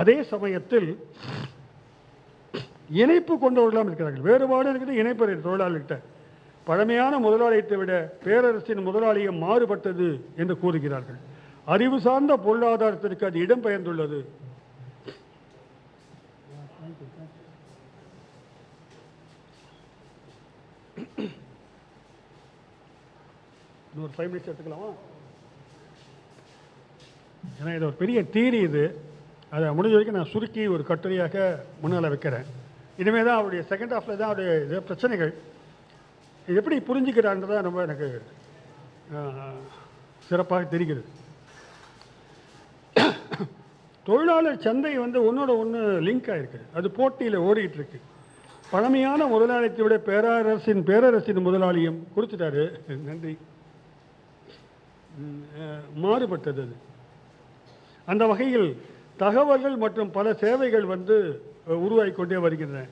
அதே சமயத்தில் இணைப்பு கொண்டவர்களாம் இருக்கிறார்கள். வேறுபாடு இருக்குது இணைப்பு தொழிலாளர்கிட்ட பழமையான முதலாளியத்தை விட பேரரசின் முதலாளியம் மாறுபட்டது என்று கூறுகிறார்கள். அறிவு சார்ந்த பொருளாதாரத்திற்கு அது இடம்பெயர்ந்துள்ளது இன்னொரு ஃபைவ் மினிட்ஸ் எடுத்துக்கலாமா? ஏன்னா இது ஒரு பெரிய தீரி இது. அதை முடிஞ்ச வரைக்கும் நான் சுருக்கி ஒரு கட்டுரையாக முன்னால் வைக்கிறேன். இனிமேல் தான் அவருடைய செகண்ட் ஹாஃபில் தான் அவருடைய இது பிரச்சனைகள் இது எப்படி புரிஞ்சுக்கிறான்றதான் ரொம்ப எனக்கு சிறப்பாக தெரிகிறது. தொழிலாளர் சந்தை வந்து ஒன்றோட ஒன்று லிங்க் ஆகிருக்கு அது போட்டியில் ஓடிக்கிட்டு இருக்கு. பழமையான முதலாளியத்தை விட பேரரசின் பேரரசின் முதலாளியம் கொடுத்துட்டாரு. நன்றி. மாறுபட்டது அது. அந்த வகையில் தகவல்கள் மற்றும் பல சேவைகள் வந்து உருவாகி கொண்டே வருகின்றன.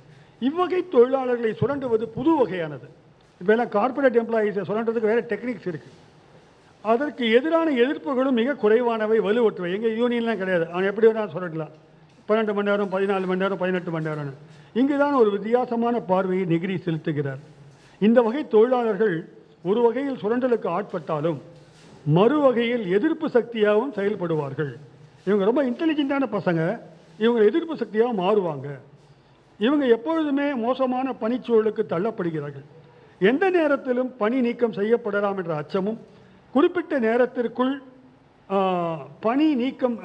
இவ்வகை தொழிலாளர்களை சுரண்டுவது புது வகையானது. இப்போ எல்லாம் எம்ப்ளாயீஸை சுரண்டுறதுக்கு வேறு டெக்னிக்ஸ் இருக்குது அதற்கு எதிரான எதிர்ப்புகளும் மிக குறைவானவை வலுவற்றவை. எங்கள் யூனியன்லாம் கிடையாது. அவன் எப்படி வேணாலும் சுரண்டலாம். பன்னெண்டு மணி நேரம் பதினாலு மணி நேரம் பதினெட்டு மணி நேரம்னு. இங்கு தான் ஒரு வித்தியாசமான பார்வையை நெகிரி செலுத்துகிறார். இந்த வகை தொழிலாளர்கள் ஒரு வகையில் சுரண்டலுக்கு ஆட்பட்டாலும் மறு வகையில் எதிர்ப்பு சக்தியாகவும் செயல்படுவார்கள். இவங்க ரொம்ப இன்டெலிஜென்ட்டான பசங்க. இவங்க எதிர்ப்பு சக்தியாக மாறுவாங்க. இவங்க எப்பொழுதுமே மோசமான பணிச்சூழலுக்கு தள்ளப்படுகிறார்கள். எந்த நேரத்திலும் பணி நீக்கம் செய்யப்படலாம் என்ற அச்சமும் குறிப்பிட்ட நேரத்திற்குள் பணி நீக்கம்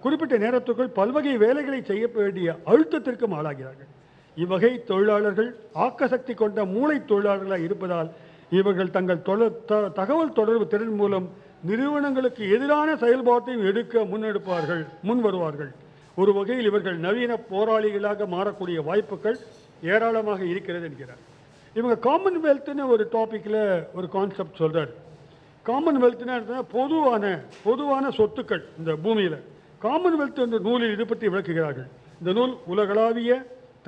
குறிப்பிட்ட நேரத்திற்குள் பல்வகை வேலைகளை செய்ய வேண்டிய அழுத்தத்திற்கும் ஆளாகிறார்கள் இவ்வகை தொழிலாளர்கள் ஆக்கசக்தி கொண்ட மூளை தொழிலாளர்களாக இருப்பதால் இவர்கள் தங்கள் தொல- த- தகவல் தொடர்பு திறன் மூலம் நிறுவனங்களுக்கு எதிரான செயல்பாட்டையும் எடுக்க முன்னெடுப்பார்கள் முன் வருவார்கள். ஒரு வகையில் இவர்கள் நவீன போராளிகளாக மாறக்கூடிய வாய்ப்புகள் ஏராளமாக இருக்கிறது என்கிறார். இவங்க காமன்வெல்த்னு ஒரு டாப்பிக்கில் ஒரு கான்செப்ட் சொல்கிறார் காமன்வெல்த்னா பொதுவான பொதுவான சொத்துக்கள் இந்த பூமியில். காமன்வெல்த் என்ற நூலில் இது பற்றி விளக்குகிறார்கள். இந்த நூல் உலகளாவிய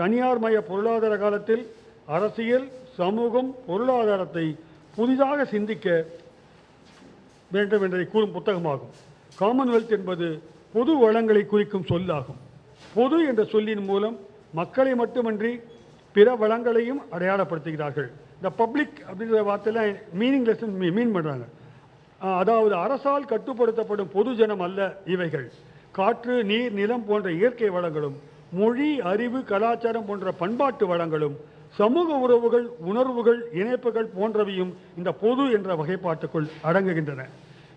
தனியார் மய பொருளாதார காலத்தில் அரசியல் சமூகம் பொருளாதாரத்தை புதிதாக சிந்திக்க வேண்டும் என்பதை கூறும் புத்தகமாகும். காமன்வெல்த் என்பது பொது வளங்களை குறிக்கும் சொல்லாகும். பொது என்ற சொல்லின் மூலம் மக்களை மட்டுமன்றி பிற வளங்களையும் அடையாளப்படுத்துகிறார்கள். இந்த பப்ளிக் அப்படிங்கிற வார்த்தையெல்லாம் மீனிங்லெஸ் மீன் பண்ணுறாங்க அதாவது அரசால் கட்டுப்படுத்தப்படும் பொதுஜனம் அல்ல இவைகள். காற்று நீர் நிலம் போன்ற இயற்கை வளங்களும் மொழி அறிவு கலாச்சாரம் போன்ற பண்பாட்டு வளங்களும் சமூக உறவுகள் உணர்வுகள் இணைப்புகள் போன்றவையும் இந்த பொது என்ற வகைப்பாட்டுக்குள் அடங்குகின்றன.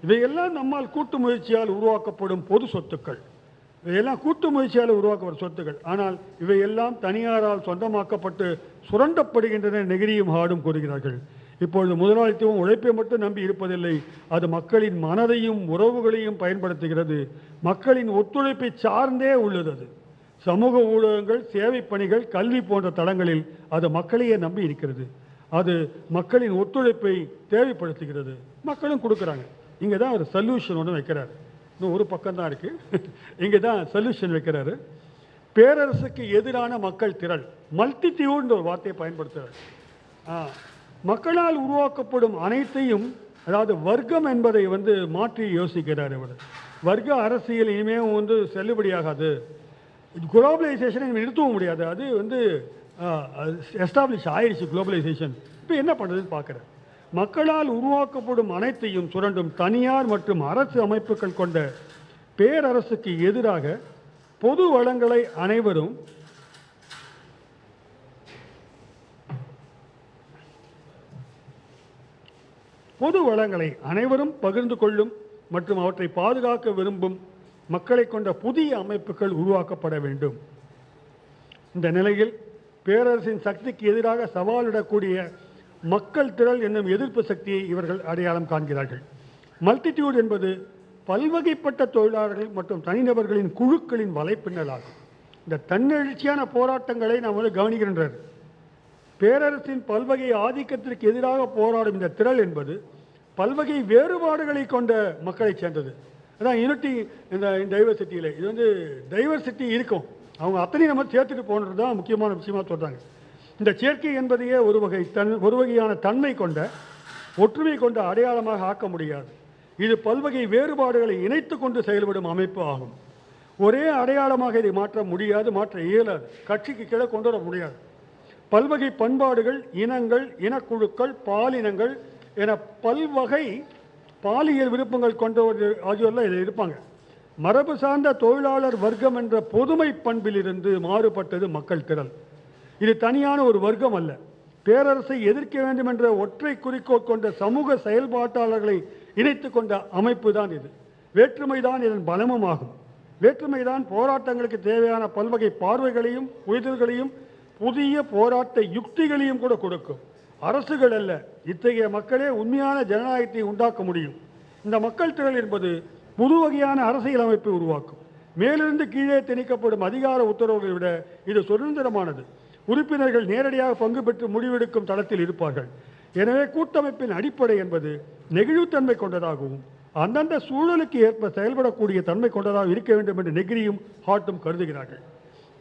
இவையெல்லாம் நம்மால் கூட்டு முயற்சியால் உருவாக்கப்படும் பொது சொத்துக்கள். இவையெல்லாம் கூட்டு முயற்சியால் உருவாக்கப்படும் சொத்துக்கள். ஆனால் இவையெல்லாம் தனியாரால் சொந்தமாக்கப்பட்டு சுரண்டப்படுகின்றன நெகிரியும் ஆடும் கூறுகிறார்கள். இப்பொழுது முதலாளித்துவம் உழைப்பை மட்டும் நம்பி இருப்பதில்லை அது மக்களின் மனதையும் உறவுகளையும் பயன்படுத்துகிறது. மக்களின் ஒத்துழைப்பை சார்ந்தே உள்ளது அது. சமூக ஊடகங்கள் சேவை பணிகள் கல்வி போன்ற தளங்களில் அது மக்களையே நம்பி இருக்கிறது. அது மக்களின் ஒத்துழைப்பை தேவைப்படுத்துகிறது. மக்களும் கொடுக்குறாங்க. இங்கே தான் ஒரு சொல்யூஷன் ஒன்று வைக்கிறார். இன்னும் ஒரு பக்கம் தான் இருக்குது இங்கே தான் சொல்யூஷன் வைக்கிறாரு. பேரரசுக்கு எதிரான மக்கள் திரள். மல்டிடியூட்ன்ற ஒரு வார்த்தையை பயன்படுத்துகிறார் ஆ, மக்களால் உருவாக்கப்படும் அனைத்தையும் அதாவது வர்க்கம் என்பதை வந்து மாற்றி யோசிக்கிறார் இவர். வர்க்க அரசியல் இனிமேல் வந்து செல்லுபடியாகாது. குளோபலைசேஷனை நிறுத்தவும் முடியாது. அது வந்து எஸ்டாப்ளிஷ் ஆயிடுச்சு குளோபலைசேஷன் இப்போ என்ன பண்ணுறதுன்னு பார்க்குறேன் மக்களால் உருவாக்கப்படும் அனைத்தையும் சுரண்டும் தனியார் மற்றும் அரசு அமைப்புகள் கொண்ட பேரரசுக்கு எதிராக பொது வளங்களை அனைவரும் பொது வளங்களை அனைவரும் பகிர்ந்து கொள்ளும் மற்றும் அவற்றை பாதுகாக்க விரும்பும் மக்களை கொண்ட புதிய அமைப்புகள் உருவாக்கப்பட வேண்டும். இந்த நிலையில் பேரரசின் சக்திக்கு எதிராக சவாலிடக்கூடிய மக்கள் திரள் என்னும் எதிர்ப்பு சக்தியை இவர்கள் அடையாளம் காண்கிறார்கள். மல்டிடியூட் என்பது பல்வகைப்பட்ட தொழிலாளர்கள் மற்றும் தனிநபர்களின் குழுக்களின் வலைப்பின்னலாகும். இந்த தன்னெழுச்சியான போராட்டங்களை நாம் வந்து கவனிக்கின்றார் பேரரசின் பல்வகை ஆதிக்கத்திற்கு எதிராக போராடும் இந்த திரள் என்பது பல்வகை வேறுபாடுகளை கொண்ட மக்களைச் சேர்ந்தது. அதான் யூனிட்டி இந்த டைவர்சிட்டியில் இது வந்து டைவர்சிட்டி இருக்கும். அவங்க அத்தனையும் நம்ம சேர்த்துட்டு போகிறது தான் முக்கியமான விஷயமாக சொல்கிறாங்க இந்த சேர்க்கை என்பதையே ஒரு வகை தன் ஒரு வகையான தன்மை கொண்ட ஒற்றுமை கொண்ட அடையாளமாக ஆக்க முடியாது. இது பல்வகை வேறுபாடுகளை இணைத்து கொண்டு செயல்படும் அமைப்பு ஆகும். ஒரே அடையாளமாக இதை மாற்ற முடியாது மாற்ற இயலாது. கட்சிக்கு கீழே கொண்டு வர முடியாது. பல்வகை பண்பாடுகள் இனங்கள் இனக்குழுக்கள் பாலினங்கள் என பல்வகை பாலியல் விருப்பங்கள் கொண்டவர்கள் ஆகியோர்லாம் இதில் இருப்பாங்க. மரபு சார்ந்த தொழிலாளர் வர்க்கம் என்ற பொதுமை பண்பிலிருந்து மாறுபட்டது மக்கள் திரள் இது தனியான ஒரு வர்க்கம் அல்ல. பேரரசை எதிர்க்க வேண்டும் என்ற ஒற்றை குறிக்கோள் கொண்ட சமூக செயல்பாட்டாளர்களை இணைத்து கொண்ட அமைப்பு தான் இது. வேற்றுமைதான் இதன் பலமும் ஆகும். வேற்றுமைதான் போராட்டங்களுக்கு தேவையான பல்வகை பார்வைகளையும் புரிதல்களையும் புதிய போராட்ட யுக்திகளையும் கூட கொடுக்கும். அரசுகள் அல்ல இத்தகைய மக்களே உண்மையான ஜனநாயகத்தை உண்டாக்க முடியும். இந்த மக்கள் திரள் என்பது புது வகையான அரசியல் அமைப்பை உருவாக்கும். மேலிருந்து கீழே திணிக்கப்படும் அதிகார உத்தரவுகளை விட இது சுதந்திரமானது. உறுப்பினர்கள் நேரடியாக பங்கு பெற்று முடிவெடுக்கும் தளத்தில் இருப்பார்கள். எனவே கூட்டமைப்பின் அடிப்படை என்பது நெகிழ்வுத்தன்மை கொண்டதாகவும் அந்தந்த சூழலுக்கு ஏற்ப செயல்படக்கூடிய தன்மை கொண்டதாக இருக்க வேண்டும் என்று நெகிரியும் ஹாட்டும் கருதுகிறார்கள்.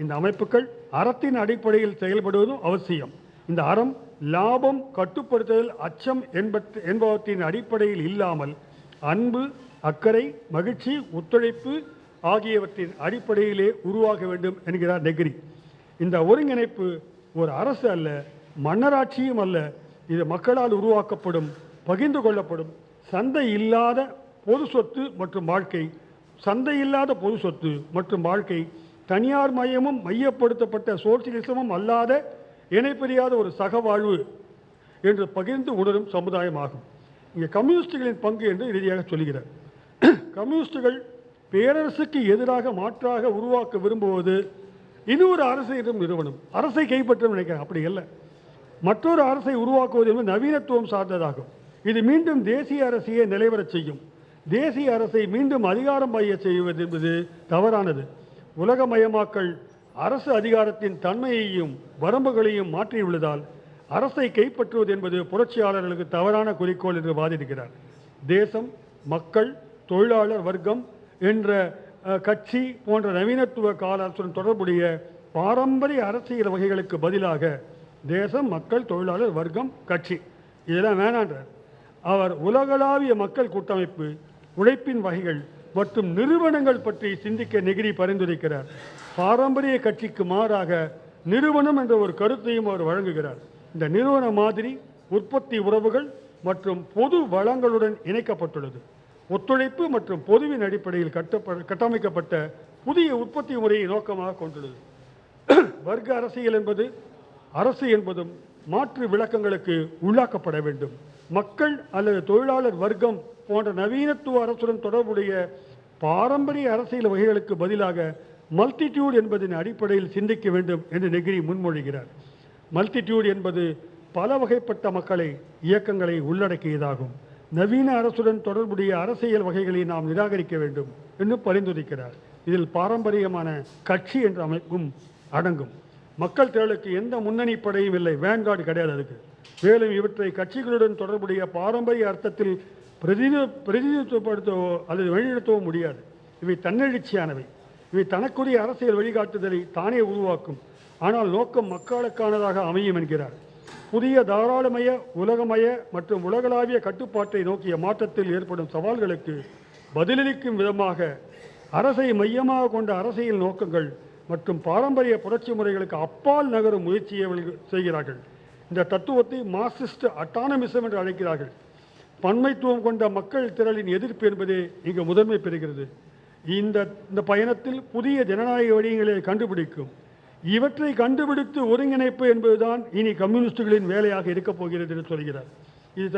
இந்த அமைப்புகள் அறத்தின் அடிப்படையில் செயல்படுவதும் அவசியம். இந்த அறம் லாபம் கட்டுப்படுத்துதல் அச்சம் என்பத் என்பவற்றின் அடிப்படையில் இல்லாமல் அன்பு அக்கறை மகிழ்ச்சி ஒத்துழைப்பு ஆகியவற்றின் அடிப்படையிலே உருவாக வேண்டும் என்கிறார் நெகிரி. இந்த ஒருங்கிணைப்பு ஒரு அரசு அல்ல மன்னராட்சியும் அல்ல இது மக்களால் உருவாக்கப்படும் பகிர்ந்து கொள்ளப்படும் சந்தை இல்லாத பொது சொத்து மற்றும் வாழ்க்கை. சந்தை இல்லாத பொது சொத்து மற்றும் வாழ்க்கை தனியார் மயமும் மையப்படுத்தப்பட்ட சோசியலிசமும் அல்லாத இணைப்பிரியாத ஒரு சகவாழ்வு என்று பகிர்ந்து உணரும் சமுதாயமாகும். இங்கே கம்யூனிஸ்டுகளின் பங்கு என்று இறுதியாக சொல்கிறார் கம்யூனிஸ்டுகள் பேரரசுக்கு எதிராக மாற்றாக உருவாக்க விரும்புவது இன்னொரு அரசை என்றும் நிறுவனம். அரசை கைப்பற்றும் நினைக்கிறேன் அப்படி இல்லை மற்றொரு அரசை உருவாக்குவது என்பது நவீனத்துவம் சார்ந்ததாகும். இது மீண்டும் தேசிய அரசையே நிலைவரச் செய்யும். தேசிய அரசை மீண்டும் அதிகாரம் பைய செய்வது என்பது தவறானது. உலகமயமாக்கல் அரசு அதிகாரத்தின் தன்மையையும் வரம்புகளையும் மாற்றியுள்ளதால் அரசை கைப்பற்றுவது என்பது புரட்சியாளர்களுக்கு தவறான குறிக்கோள் என்று வாதிடுகிறார். தேசம் மக்கள் தொழிலாளர் வர்க்கம் என்ற கட்சி போன்ற நவீனத்துவ காலத்துடன் தொடர்புடைய பாரம்பரிய அரசியல் வகைகளுக்கு பதிலாக தேசம் மக்கள் தொழிலாளர் வர்க்கம் கட்சி இதெல்லாம் வேணான்றார். அவர் உலகளாவிய மக்கள் கூட்டமைப்பு உழைப்பின் வகைகள் மற்றும் நிறுவனங்கள் பற்றி சிந்திக்க நெகிரி பரிந்துரைக்கிறார். பாரம்பரிய கட்சிக்கு மாறாக நிறுவனம் என்ற ஒரு கருத்தையும் அவர் வழங்குகிறார். இந்த நிறுவன மாதிரி உற்பத்தி உறவுகள் மற்றும் பொது வளங்களுடன் இணைக்கப்பட்டுள்ளது. ஒத்துழைப்பு மற்றும் பொதுவின் அடிப்படையில் கட்டப்ப கட்டமைக்கப்பட்ட புதிய உற்பத்தி முறையை நோக்கமாக கொண்டுள்ளது. வர்க்க அரசியல் என்பது அரசு என்பதும் மாற்று விளக்கங்களுக்கு உள்ளாக்கப்பட வேண்டும். மக்கள் அல்லது தொழிலாளர் வர்க்கம் போன்ற நவீனத்துவ அரசுடன் தொடர்புடைய பாரம்பரிய அரசியல் வகைகளுக்கு பதிலாக மல்டிடியூட் என்பதன் அடிப்படையில் சிந்திக்க வேண்டும் என்று நெகிரி முன்மொழிகிறார். மல்டிடியூட் என்பது பல வகைப்பட்ட மக்களை இயக்கங்களை உள்ளடக்கியதாகும். நவீன அரசுடன் தொடர்புடைய அரசியல் வகைகளை நாம் நிராகரிக்க வேண்டும் என்று பரிந்துரைக்கிறார். இதில் பாரம்பரியமான கட்சி என்ற அமைப்பும் அடங்கும். மக்கள் திரளுக்கு எந்த முன்னணி படையும் இல்லை. வேன்கார்டு கிடையாது அதுக்கு. மேலும் இவற்றை கட்சிகளுடன் தொடர்புடைய பாரம்பரிய அர்த்தத்தில் பிரதிநிதி பிரதிநிதித்துவப்படுத்தவோ அல்லது வழிநடத்தவோ முடியாது. இவை தன்னெழுச்சியானவை. இவை தனக்குரிய அரசியல் வழிகாட்டுதலை தானே உருவாக்கும். ஆனால் நோக்கம் மக்களுக்கானதாக அமையும் என்கிறார். புதிய தாராளமய உலகமய மற்றும் உலகளாவிய கட்டுப்பாட்டை நோக்கிய மாற்றத்தில் ஏற்படும் சவால்களுக்கு பதிலளிக்கும் விதமாக அரசை மையமாக கொண்ட அரசியல் நோக்கங்கள் மற்றும் பாரம்பரிய புரட்சி முறைகளுக்கு அப்பால் நகரும் முயற்சியை செய்கிறார்கள். இந்த தத்துவத்தை மார்க்சிஸ்ட் அட்டானமிசம் என்று அழைக்கிறார்கள். பன்மைத்துவம் கொண்ட மக்கள் திரளின் எதிர்ப்பு என்பதே இங்கு முதன்மை பெறுகிறது. இந்த இந்த பயணத்தில் புதிய ஜனநாயக வழிகளை கண்டுபிடிக்கும். இவற்றை கண்டுபிடித்து ஒருங்கிணைப்பு என்பதுதான் இனி கம்யூனிஸ்டுகளின் வேலையாக இருக்கப் போகிறது என்று சொல்கிறார். இது